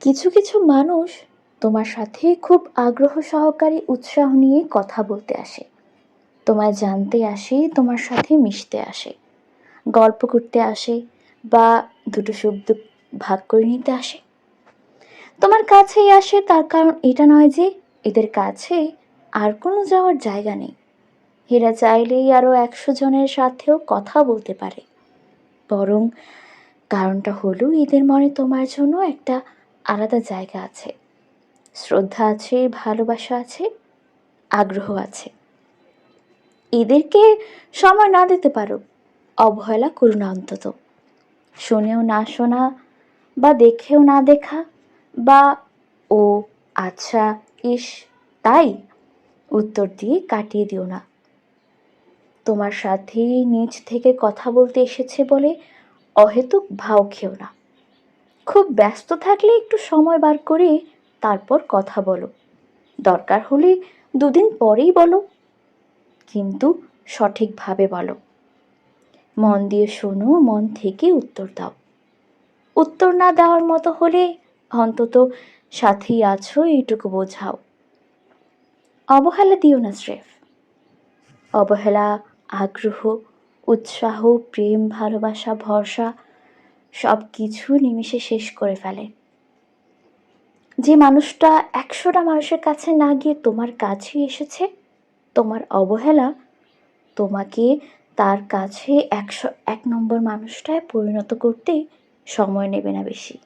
কিছু কিছু মানুষ তোমার সাথে খুব আগ্রহ সহকারে উৎসাহ নিয়ে কথা বলতে আসে। তোমায় জানতে আসে, তোমার সাথে মিশতে আসে, গল্প করতে আসে বা দুটো দুঃখ ভাগ করে নিতে আসে। তোমার কাছেই আসে, তার কারণ এটা নয় যে এদের কাছে আর কোনো যাওয়ার জায়গা নেই। এরা চাইলেই আরও একশো জনের সাথেও কথা বলতে পারে। বরং কারণটা হলো এদের মনে তোমার জন্য একটা আলাদা জায়গা আছে। শ্রদ্ধা আছে, ভালোবাসা আছে, আগ্রহ আছে। এদেরকে সময় না দিতে পারো, অবহেলা করো না অন্তত। শুনেও না শোনা বা দেখেও না দেখা বা, ও আচ্ছা ইস, তাই? উত্তর দিয়ে কাটিয়ে দিও না। তোমার সাথে নিজ থেকে কথা বলতে এসেছে বলে অহেতুক ভাও খেও না। খুব ব্যস্ত থাকলে একটু সময় বার করে তারপর কথা বলো। দরকার হলে দুদিন পরেই বলো। কিন্তু সঠিকভাবে বলো। মন দিয়ে শোনো, মন থেকে উত্তর দাও। উত্তর না দেওয়ার মতো হলে অন্তত সাথেই আছো, এইটুকু বোঝাও। অবহেলা দিও না, স্রেফ। অবহেলা, আগ্রহ, উৎসাহ, প্রেম, ভালোবাসা, ভরসা সব কিছু নিমিষে শেষ করে ফেলে। যে মানুষটা একশোটা মানুষের কাছে না গিয়ে তোমার কাছেই এসেছে, তোমার অবহেলা, তোমাকে তার কাছে একশো, এক নম্বর মানুষটায় পরিণত করতে সময় নেবে না বেশি।